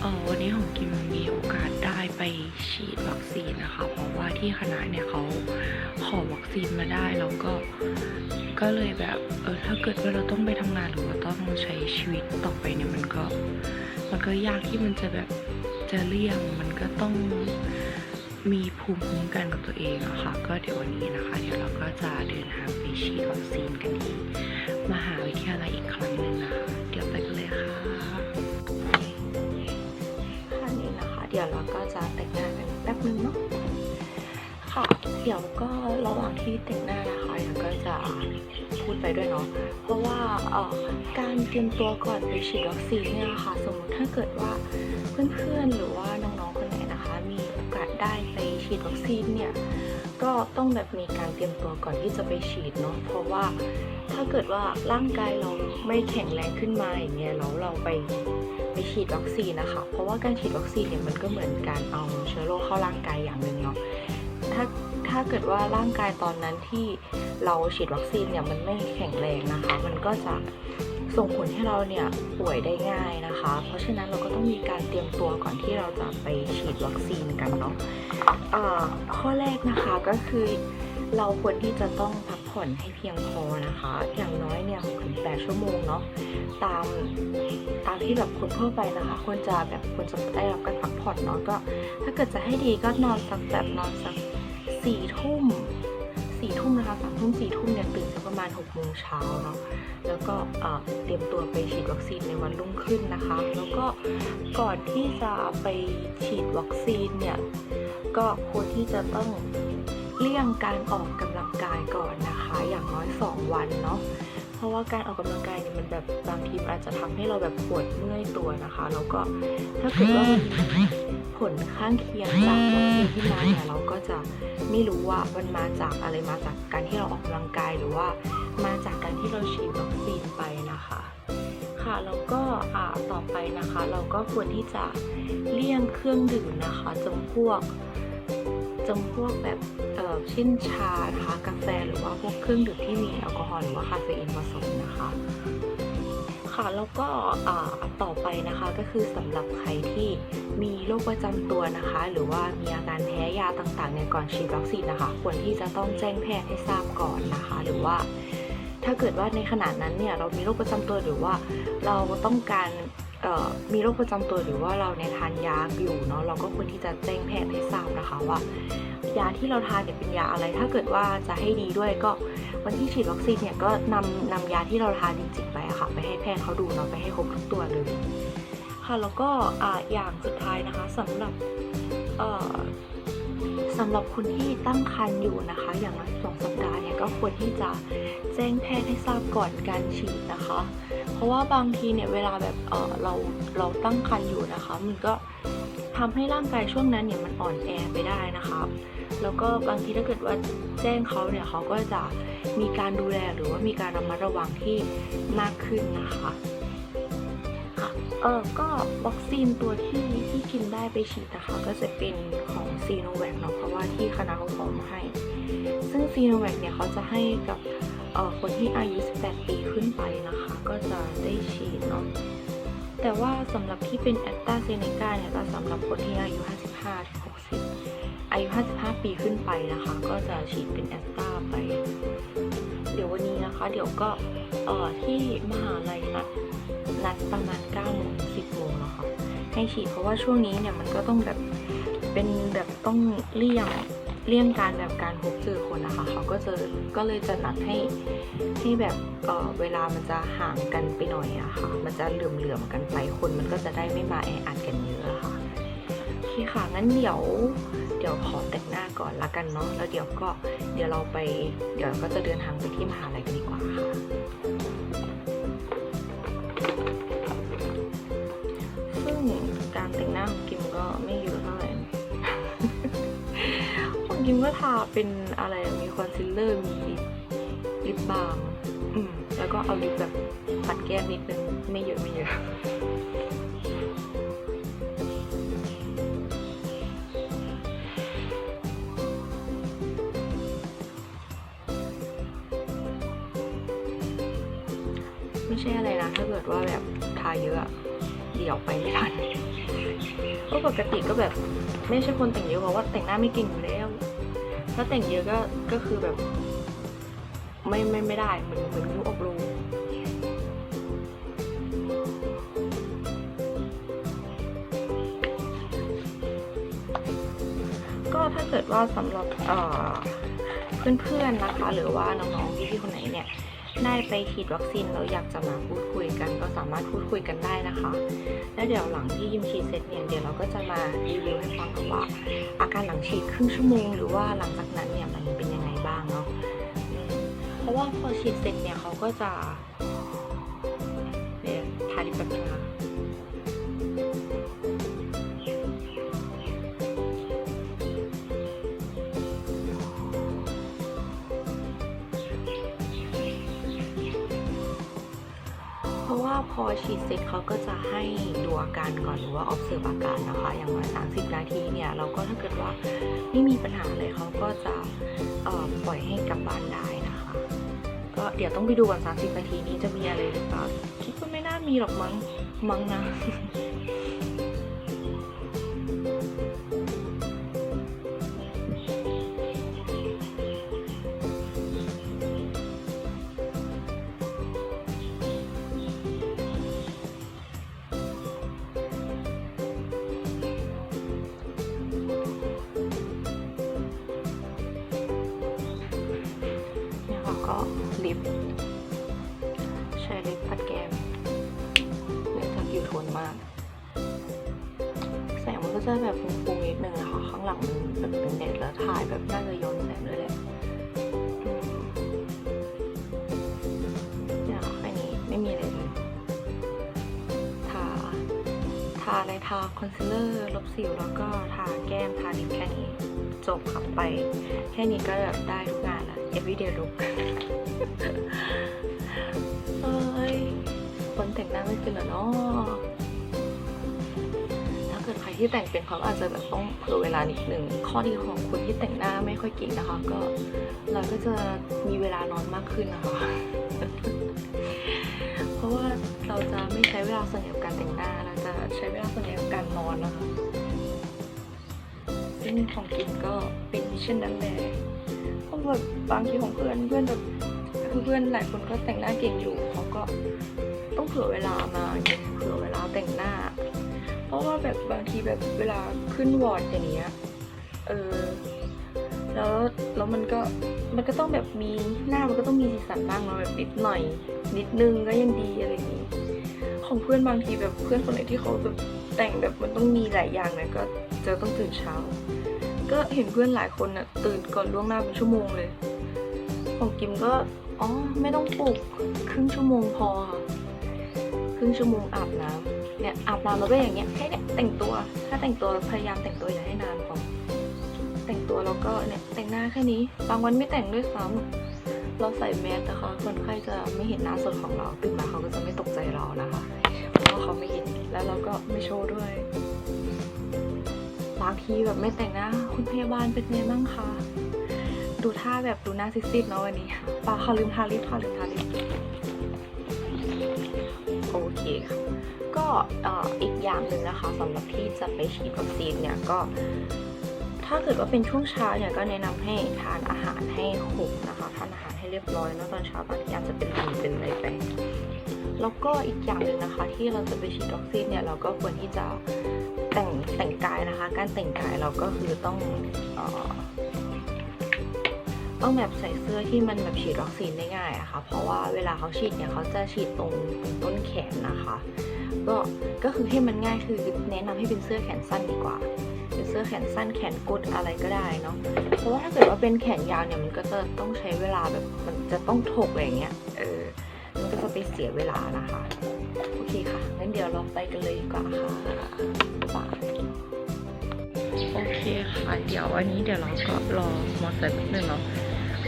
เออวันนี้ของกิมมีโอกาสได้ไปฉีดวัคซีนนะคะ เพราะว่าที่คณะเนี่ยเขาขอวัคซีนมาได้แล้วก็ก็เลยแบบเออถ้าเกิดว่าเราต้องไปทำงานหรือว่าต้องใช้ชีวิตต่อไปเนี่ยมันก็มันก็ยากที่มันจะแบบจะเลี่ยงมันก็ต้องมีภูมิคุ้มกันกับตัวเองอะค่ะก็เดี๋ยววันนี้นะคะเดี๋ยวเราก็จะเดินทางไปฉีดวัคซีนกันที่มหาวิทยาลัยอีกครั้งหนึ่งนะคะ ดี๋ยวเราก็จะแต่งหน้ากันแป๊บนึงเนาะค่ะ เดี๋ยวก็ระหว่างที่แต่งหน้านะคะเดี๋ยวก็จะพูดไปด้วยเนาะ เพราะว่าการเตรียมตัวก่อนไปฉีดวัคซีนเนี่ยค่ะ สมมติถ้าเกิดว่าเพื่อนๆหรือว่าน้องๆคนไหนนะคะ มีโอกาสได้ไปฉีดวัคซีนเนี่ย ก็ต้องแบบมีการเตรียมตัวก่อนที่จะไปฉีดเนาะ เพราะว่า ถ้าเกิดว่าร่างกายเราไม่แข็งแรงขึ้นมาอย่างเงี้ยแล้วเราไปไปฉีดวัคซีนนะคะ เพราะว่าการฉีดวัคซีนเนี่ยมันก็เหมือนการเอาเชื้อโรคเข้าร่างกายอย่างหนึ่งเนาะถ้าถ้าเกิดว่าร่างกายตอนนั้นที่เราฉีดวัคซีนเนี่ยมันไม่แข็งแรงนะคะ มันก็จะส่งผลให้เราเนี่ยป่วยได้ง่ายนะคะ เพราะฉะนั้นเราก็ต้องมีการเตรียมตัวก่อนที่เราจะไปฉีดวัคซีนกันเนาะอ่าข้อแรกนะคะก็คือเราควรที่จะต้องพัก ผ่อนให้เพียงพอนะคะ อย่างน้อยเนี่ย6-8ชั่วโมงเนาะตามตามที่แบบคนทั่วไปนะคะควรจะแบบควรจะได้รับการพักผ่อนเนาะก็ ถ้าเกิดจะให้ดีก็นอนสักแบบนอนสักสี่ทุ่มสี่ทุ่มนะคะสามทุ่มสี่ทุ่มเนี่ยตื่นสักประมาณหกโมงเช้าเนาะแล้วก็เอ่อเตรียมตัวไปฉีดวัคซีนในวันรุ่งขึ้นนะคะ แล้วก็ก่อนที่จะไปฉีดวัคซีนเนี่ยก็ควรที่จะต้อง เลี่ยงการออกกำลังกายก่อนนะคะ อย่างน้อย 2 วันเนาะเพราะว่าการออกกำลังกายเนี่ยมันแบบบางทีอาจจะทำให้เราแบบปวดเมื่อยตัวนะคะ แล้วก็ถ้าเกิดว่ามีผลข้างเคียงจากวัคซีนที่มาเนี่ยเราก็จะไม่รู้ว่ามันมาจากอะไรมาจากการที่เราออกกำลังกายหรือว่ามาจากการที่เราฉีดวัคซีนไปนะคะ ค่ะแล้วก็อ่าต่อไปนะคะ เราก็ควรที่จะเลี่ยงเครื่องดื่มนะคะจำพวก จำพวกแบบเช่นชานะคะกาแฟหรือว่าพวกเครื่องดื่มที่มีแอลกอฮอล์หรือว่าคาเฟอีนผสมนะคะค่ะแล้วก็ต่อไปนะคะก็คือสำหรับใครที่มีโรคประจำตัวนะคะ หรือว่ามีอาการแพ้ยาต่างๆในก่อนฉีดวัคซีนนะคะ ควรที่จะต้องแจ้งแพทย์ให้ทราบก่อนนะคะ หรือว่าถ้าเกิดว่าในขณะนั้นเนี่ยเรามีโรคประจำตัวหรือว่าเราต้องการ มีโรคประจำตัวหรือว่าเราเนี่ยทานยาอยู่เนาะเราก็ควรที่จะแจ้งแพทย์ให้ทราบนะคะว่ายาที่เราทานเนี่ยเป็นยาอะไร ถ้าเกิดว่าจะให้ดีด้วยก็วันที่ฉีดวัคซีนเนี่ยก็นำนำยาที่เราทานจริงๆไปอะค่ะ ไปให้แพทย์เขาดูเนาะไปให้ครบทุกตัวเลยค่ะแล้วก็ออย่างสุดท้ายนะคะสำหรับสำหรับคนที่ตั้งครรภ์อยู่นะคะ อย่างน้อยสองสัปดาห์เนี่ยก็ควรที่จะแจ้งแพทย์ให้ทราบก่อนการฉีดนะคะ ราะว่าบางทีเนี่ยเวลาแบบเออเราเราตั้งครรภ์อยู่นะคะ มันก็ทำให้ร่างกายช่วงนั้นเนี่ยมันอ่อนแอไปได้นะคะแล้วก็บางทีถ้าเกิดว่าแจ้งเขาเนี่ยเขาก็จะมีการดูแลหรือว่ามีการระมัดระวังที่มากขึ้นนะคะค่ะเออก็วัคซีนตัวที่ที่กินได้ไปฉีดนะคะก็จะเป็นของซีโนแวคเนาะเพราะว่าที่คณะเขาขอมาให้ ซึ่งซีโนแวคเนี่ยเขาจะให้กับ คนที่อายุ 18 ปีขึ้นไปนะคะ ก็จะได้ฉีดเนาะแต่ว่าสำหรับที่เป็นแอตตาเซเนกาเนี่ยก็สำหรับคนที่อายุ 55ถึง60 อายุ 55 ปีขึ้นไปนะคะ ก็จะฉีดเป็นแอสตราไป เดี๋ยววันนี้นะคะเดี๋ยวก็เอ่อที่มหาลัยนัดนัดประมาณ9โมงถึง10โมงนะคะให้ฉีดเพราะว่าช่วงนี้เนี่ยมันก็ต้องแบบเป็นแบบต้องเลี่ยง เลี่ยงการแบบการพบเจอคนนะคะเขาก็จะก็เลยจะนัดให้ให้แบบเออเวลามันจะห่างกันไปหน่อยอะค่ะ มันจะเหลื่อมๆกันไปคนมันก็จะได้ไม่มาแออัดกันเยอะอะค่ะโอเคค่ะงั้นเดี๋ยวเดี๋ยวขอแต่งหน้าก่อนละกันเนาะแล้วเดี๋ยวก็เดี๋ยวเราไป เดี๋ยวก็จะเดินทางไปที่มหาลัยกันดีกว่าค่ะ พิมก็ทาเป็นอะไรมีคอนซีลเลอร์มีลิปบาล์มอืมแล้วก็เอาลิปแบบปัดแก้มนิดนึงไม่เยอะไม่เยอะไม่ใช่อะไรนะ ถ้าเกิดว่าแบบทาเยอะเดี๋ยวไปไม่ทันก็ปกติก็แบบไม่ใช่คนแต่งเยอะเพราะว่าแต่งหน้าไม่กินอยู่แล้ว ถ้าแต่งเยอะก็ก็คือแบบ ไม่ไม่ไม่ได้เหมือนเหมือนยุอบรูก็ถ้าเกิดว่าสำหรับเพื่อนๆนะคะ หรือว่าน้องๆพี่ๆคนไหนเนี่ย ได้ไปฉีดวัคซีนแล้วอยากจะมาพูดคุยกันก็สามารถพูดคุยกันได้นะคะ แล้วเดี๋ยวหลังที่ยิมฉีดเสร็จเนี่ยเดี๋ยวเราก็จะมารีวิวให้ฟังกันว่า อาการหลังฉีดครึ่งชั่วโมงหรือว่าหลังจากนั้นเนี่ยมันเป็นยังไงบ้างเนาะเพราะว่าพอฉีดเสร็จเนี่ยเขาก็จะเนี่ยทาลิปแบบนึงนะ อฉีดเสร็จเขาก็จะให้ดูอาการก่อนหรือว่า observe อาการนะคะ อย่างน้อย30 นาทีเนี่ย เราก็ถ้าเกิดว่าไม่มีปัญหาเลยเขาก็จะปล่อยให้กลับบ้านได้นะคะ ก็เดี๋ยวต้องไปดูก่อน30 นาทีนี้จะมีอะไรหรือเปล่าคิดว่าไม่น่ามีหรอกมั้งมั้งนะ ลิปใช้ลิปปัดแก้มเนื่องจากอยู่โทนมาก แสงมันก็จะแบบฟุ้งๆนิดนึงอะค่ะข้างหลังมันแบบเป็นแดดแล้วถ่ายแบบน่าจะย้อนแสงด้วยแหละอืมเนี่ยค่ะแค่นี้ไม่มีอะไรเลยทาทาอะไรทาคอนซีลเลอร์ลบสิวแล้วก็ทาแก้มทาลิปแค่นี้ จบขับไป แค่นี้ก็แบบได้ทุกงานละ everyday look เอ้ยคนแต่งหน้าไม่เป็นเหรอเนาะถ้าเกิดใครที่แต่งเป็นเขาอาจจะแบบต้องเผื่อเวลานิดหนึ่ง ข้อดีของคนที่แต่งหน้าไม่ค่อยเก่งนะคะ ก็เราก็จะมีเวลานอนมากขึ้นนะคะ เพราะว่าเราจะไม่ใช้เวลาส่วนใหญ่กับการแต่งหน้า เราจะใช้เวลาส่วนใหญ่กับการนอนนะคะซึ่งของกินก็เป็นเช่นนั้นแหละเพราะแบบบางทีของเพื่อนเพื่อนแบบ เพื่อนหลายคนก็แต่งหน้าเก่งอยู่เขาก็ต้องเผื่อเวลามาเก็บเผื่อเวลาแต่งหน้า เพราะว่าแบบบางทีแบบเวลาขึ้นวอร์ดอย่างเงี้ยเออแล้วแล้วมันก็มันก็ต้องแบบมีหน้ามันก็ต้องมีสีสันบ้างเนาะแบบนิดหน่อย นิดนึงก็ยังดีอะไรอย่างงี้ ของเพื่อนบางทีแบบเพื่อนคนไหนที่เขาแบบแต่งแบบมันต้องมีหลายอย่างเนี่ยก็จะต้องตื่นเช้า ก็เห็นเพื่อนหลายคนน่ะตื่นก่อนล่วงหน้าเป็นชั่วโมงเลย ของกิมก็ อ๋อ ไม่ต้องปลุกครึ่งชั่วโมงพอค่ะ ครึ่งชั่วโมงอาบน้ำเนี่ยอาบน้ำแล้วก็อย่างเงี้ยแค่เนี่ยแต่งตัว ถ้าแต่งตัวพยายามแต่งตัวอย่าให้นานพอแต่งตัวแล้วก็เนี่ยแต่งหน้าแค่นี้ บางวันไม่แต่งด้วยซ้ำเราใส่แมสนะคะคนไข้จะไม่เห็นหน้าสดของเราตื่นมาเขาก็จะไม่ตกใจเรานะคะเพราะว่าเขาไม่เห็นแล้วเราก็ไม่โชว์ด้วยบางทีแบบไม่แต่งหน้าคุณพยาบาลเป็นไงบ้างคะ ดูท่าแบบดูหน้าซิดๆเนาะวันนี้ปาค่ะลืมทาลิปค่ะลืมทาลิปโอเคค่ะก็อีกอย่างหนึ่งนะคะสำหรับที่จะไปฉีดวัคซีนเนี่ยก็ ถ้าเกิดว่าเป็นช่วงเช้าเนี่ยก็แนะนำให้ทานอาหารให้ครบนะคะทานอาหารให้เรียบร้อยเนอะตอนเช้าบางทีอาจจะเป็นลมเป็นอะไรไปแล้วก็อีกอย่างหนึ่งนะคะ ที่เราจะไปฉีดวัคซีนเนี่ยเราก็ควรที่จะแต่งแต่งกายนะคะ การแต่งกายเราก็คือต้องเออ ต้องแบบใส่เสื้อที่มันแบบฉีดวัคซีนได้ง่ายอะคะ่ะ เพราะว่าเวลาเขาฉีดเนี่ยเขาจะฉีดตรงต้นแขนนะคะ ก็ก็คือให้มันง่ายคือแนะนำให้เป็นเสื้อแขนสั้นดีกว่าเป็นเสื้อแขนสั้นแขนกุดอะไรก็ได้เนาะเพราะว่าถ้าเกิดว่าเป็นแขนยาวเนี่ยมันก็จะต้องใช้เวลาแบบมันจะต้องถกอะไรอย่างเงี้ยเออมันก็จะไปเสียเวลานะคะโอเคค่ะงั้นเดี๋ยวเราไปกันเลยดีกว่าค่ะบายโอเคค่ะ เดี๋ยววันนี้เดี๋ยวเราก็รอมอเตอร์ไซค์แป๊บนึงเนาะ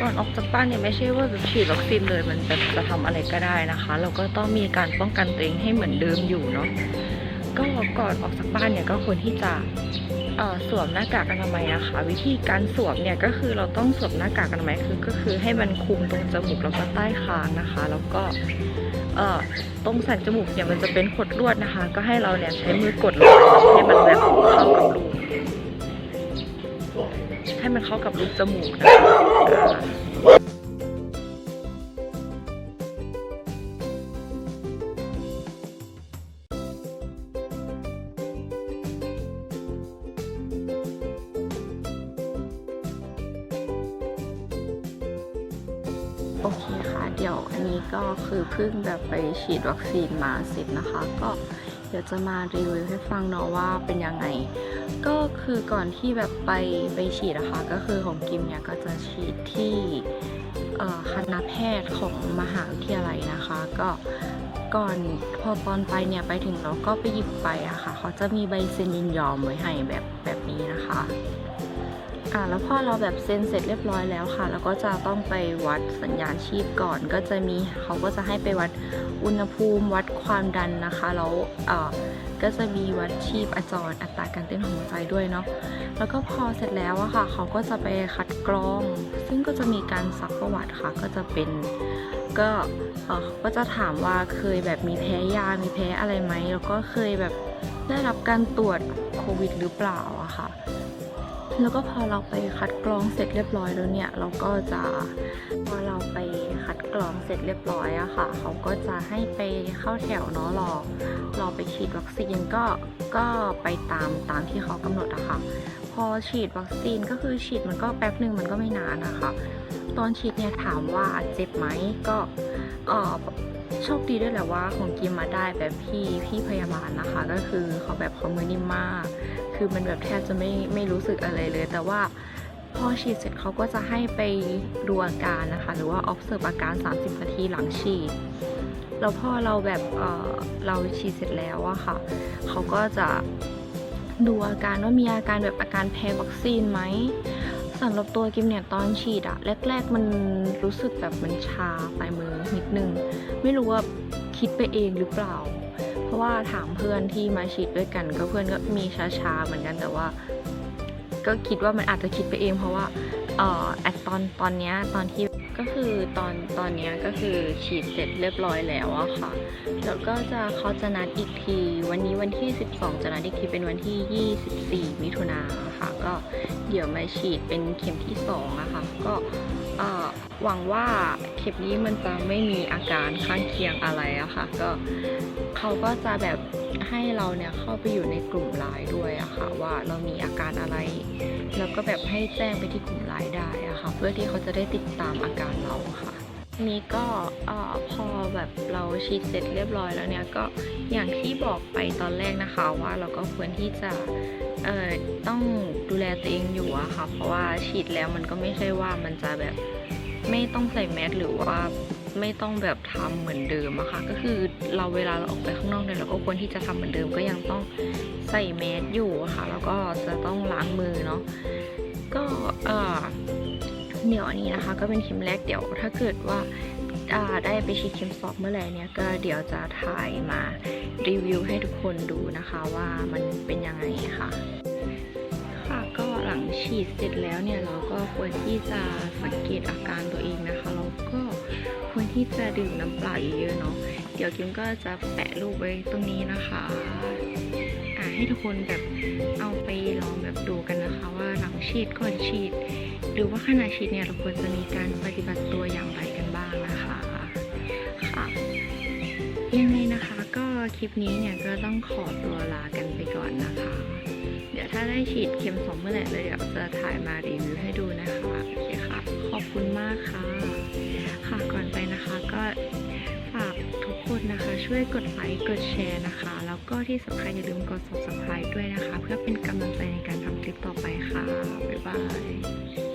ก่อนออกจากบ้านเนี่ยไม่ใช่ว่าแบบฉีดวัคซีนเลยมันจะจะทำอะไรก็ได้นะคะ เราก็ต้องมีการป้องกันตัวเองให้เหมือนเดิมอยู่เนาะก็ก่อนออกจากบ้านเนี่ยก็ควรที่จะสวมหน้ากากอนามัยนะคะ วิธีการสวมเนี่ยก็คือเราต้องสวมหน้ากากอนามัยคือก็คือให้มันคลุมตรงจมูกแล้วก็ใต้คางนะคะ แล้วก็ตรงสันจมูกเนี่ยมันจะเป็นขดลวดนะคะ ก็ให้เราเนี่ยใช้มือกดลงไปให้มันแบบเข้ากับรูให้มันเข้ากับรูจมูกนะคะ โอเคค่ะ เดี๋ยวอันนี้ก็คือเพิ่งแบบไปฉีดวัคซีนมาเสร็จนะคะ ก็เดี๋ยวจะมารีวิวให้ฟังเนาะว่าเป็นยังไง ก็คือก่อนที่แบบไปไปฉีดนะคะก็คือของกิมเนี่ยก็จะฉีดที่คณะแพทย์ของมหาวิทยาลัยนะคะ ก็ก่อนพอตอนไปเนี่ยไปถึงเราก็ไปหยิบไปอะค่ะเขาจะมีใบเซ็นยินยอมไว้ให้แบบแบบนี้นะคะ อ่าแล้วพอเราแบบเซ็นเสร็จเรียบร้อยแล้วค่ะ แล้วก็จะต้องไปวัดสัญญาณชีพก่อน ก็จะมีเขาก็จะให้ไปวัดอุณหภูมิวัดความดันนะคะ แล้วเอ่อก็จะมีวัดชีพอจรอัตราการเต้นของหัวใจด้วยเนาะ แล้วก็พอเสร็จแล้วอะค่ะ เขาก็จะไปคัดกรอง ซึ่งก็จะมีการซักประวัติค่ะ ก็จะเป็นก็เอ่อเขาก็จะถามว่าเคยแบบมีแพ้ยา มีแพ้อะไรไหม แล้วก็เคยแบบได้รับการตรวจโควิดหรือเปล่าอะค่ะ แล้วก็พอเราไปคัดกรองเสร็จเรียบร้อยแล้วเนี่ย เราก็จะพอเราไปคัดกรองเสร็จเรียบร้อยอะค่ะ เขาก็จะให้ไปเข้าแถวเนาะรอรอไปฉีดวัคซีนก็ก็ไปตามตามที่เขากำหนดอะค่ะ พอฉีดวัคซีนก็คือฉีดมันก็แป๊บหนึ่งมันก็ไม่นานนะคะตอนฉีดเนี่ยถามว่าเจ็บไหมก็เออโชคดีด้วยแหละว่าของกิมมาได้แบบพี่พี่พยาบาลนะคะ ก็คือเขาแบบเขามือนิ่มมาก คือมันแบบแทบจะไม่ไม่รู้สึกอะไรเลย แต่ว่าพอฉีดเสร็จเขาก็จะให้ไปดูอาการนะคะ หรือว่า observe อาการ 30 นาทีหลังฉีด แล้วพอเราแบบเเราฉีดเสร็จแล้วอะค่ะ เขาก็จะดูอาการว่ามีอาการแบบอาการแพ้วัคซีนไหมสำหรับตัวกิมเนี่ยตอนฉีดอะแรก ๆ มันรู้สึกแบบมันชาปลายมือนิดนึง ไม่รู้ว่าคิดไปเองหรือเปล่า ราะว่าถามเพื่อนที่มาฉีดด้วยกัน ก็เพื่อนก็มีช้าๆเหมือนกันแต่ว่า ก็คิดว่ามันอาจจะคิดไปเอง เพราะว่าเอ่อแอดตอนตอนเนี้ยตอนที่ก็คือตอนตอนเนี้ยก็คือฉีดเสร็จเรียบร้อยแล้วอะค่ะ แล้วก็จะเขาจะนัดอีกที วันนี้วันที่ 12 จะนัดอีกทีเป็นวันที่ 24 มิถุนาค่ะ ก็เดี๋ยวมาฉีดเป็นเข็มที่2อะค่ะก็ หวังว่าเข็มนี้มันจะไม่มีอาการข้างเคียงอะไรอะค่ะ ก็เขาก็จะแบบให้เราเนี่ยเข้าไปอยู่ในกลุ่มไลน์ด้วยอะค่ะ ว่าเรามีอาการอะไร แล้วก็แบบให้แจ้งไปที่กลุ่มไลน์ได้อะค่ะ เพื่อที่เขาจะได้ติดตามอาการเราค่ะนี้ก็พอแบบเราฉีดเสร็จเรียบร้อยแล้วเนี่ยก็อย่างที่บอกไปตอนแรกนะคะว่าเราก็ควรที่จะ เอ่อต้องดูแลตัวเองอยู่อะค่ะ เพราะว่าฉีดแล้วมันก็ไม่ใช่ว่ามันจะแบบไม่ต้องใส่แมสหรือว่าไม่ต้องแบบทำเหมือนเดิมอะค่ะ ก็คือเราเวลาเราออกไปข้างนอกเนี่ยเราก็ควรที่จะทำเหมือนเดิม ก็ยังต้องใส่แมสอยู่อะค่ะ แล้วก็จะต้องล้างมือเนาะ ก็เออเดี๋ยวอันนี้นะคะ ก็เป็นเข็มแรกเดี๋ยวถ้าเกิดว่า ได้ไปฉีดเข็มสองเมื่อไหร่เนี่ยก็เดี๋ยวจะถ่ายมารีวิวให้ทุกคนดูนะคะว่ามันเป็นยังไงค่ะ ค่ะก็หลังฉีดเสร็จแล้วเนี่ยเราก็ควรที่จะสังเกตอาการตัวเองนะคะแล้วก็ควรที่จะดื่มน้ำเปล่าเยอะๆเนาะเดี๋ยวกิมก็จะแปะรูปไว้ตรงนี้นะคะอ่าให้ทุกคนแบบเอาไปลองแบบดูกันนะคะ ว่าหลังฉีดก่อนฉีด หรือว่าขณะฉีดเนี่ยเราควรจะมีการปฏิบัติตัวอย่างไร ยังไงนะคะก็คลิปนี้เนี่ยก็ต้องขอตัวลากันไปก่อนนะคะ เดี๋ยวถ้าได้ฉีดเข็มสองเมื่อไหร่เลยเดี๋ยวจะถ่ายมารีวิวให้ดูนะคะโอเคค่ะ ขอบคุณมากค่ะ ค่ะก่อนไปนะคะก็ฝากทุกคนนะคะ ช่วยกดไลค์กดแชร์นะคะ แล้วก็ที่สำคัญอย่าลืมกด subscribe ด้วยนะคะ เพื่อเป็นกำลังใจในการทำคลิปต่อไปค่ะ บ๊ายบาย